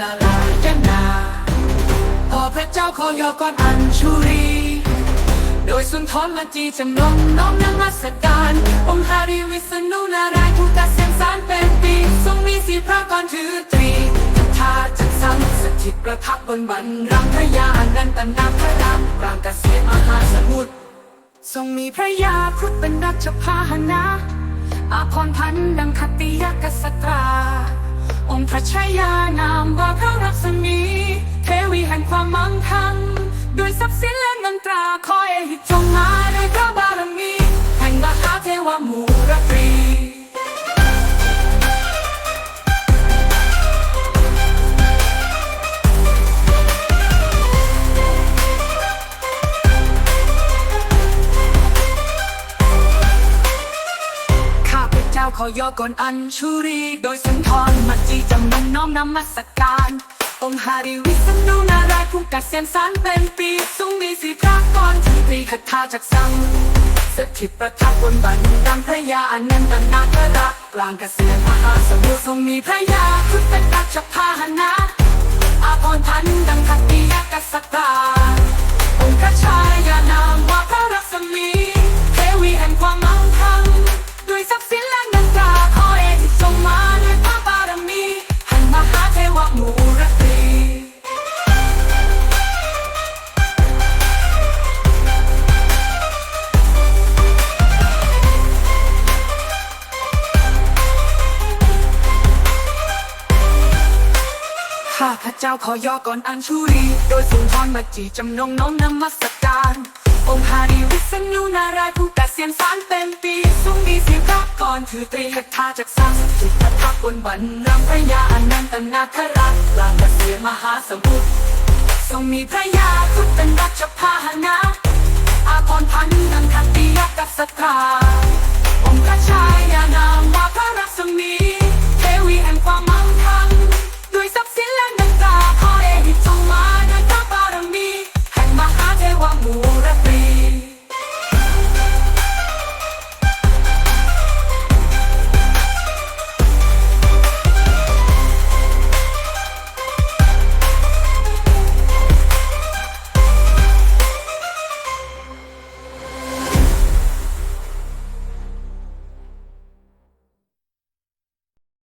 นารายนาพอพระเจ้าขอยกก่อนอัญชุรี โดยสุนทรมาจีจำนงน้อมนมัสการองค์ฮาริวิษณุนารายผู้ตัดเส้นสารเป็นปีทรงมีสีพระกรถือตรีทัทาจักสังสถิตประทับบนบันรังพระยาอนันตนาพระดำกลางเกษตรมหาสมุทรทรงมีพระยาครุฑเป็นรัชพาหนะอาพรพันดังคติยกษัตรา องค์พระชายานามว่าพระรักษมีเทวีแห่งความมั่งคั่งด้วยทรัพย์สินและเงินตราคอยหิจงมา ขอยอกอนอันชุรี โดยสุนทรมัจจีจำนงน้อมนมัสการองค์ฮาริวิษณุนารายผู้กัดเสียนสารเป็นปีทรงมีสีพระกรถือตรีคาถาจากสังสถิตประทับบนบันดังพระยาอนันตนาคราชกลางเกษตรมหาสมุทรทรงมีพระยาคุณเป็นรัชพาหนา ข้าพระเจ้าขอยอก่อนอัญชุรี โดยสุนทรมาจีจำนงน้อมนมัสการ องค์ฮาริวิษณุนารายผู้กัดเสียนสารเป็นปีสุงมีเสียงพระกรถือตรีคาถาจากสร้างสถิตประทับบนบันรังพระยาอนันตนาคราชกลางเกษตรมหาสมุทรทรงมีพระยาทุตเป็นรัช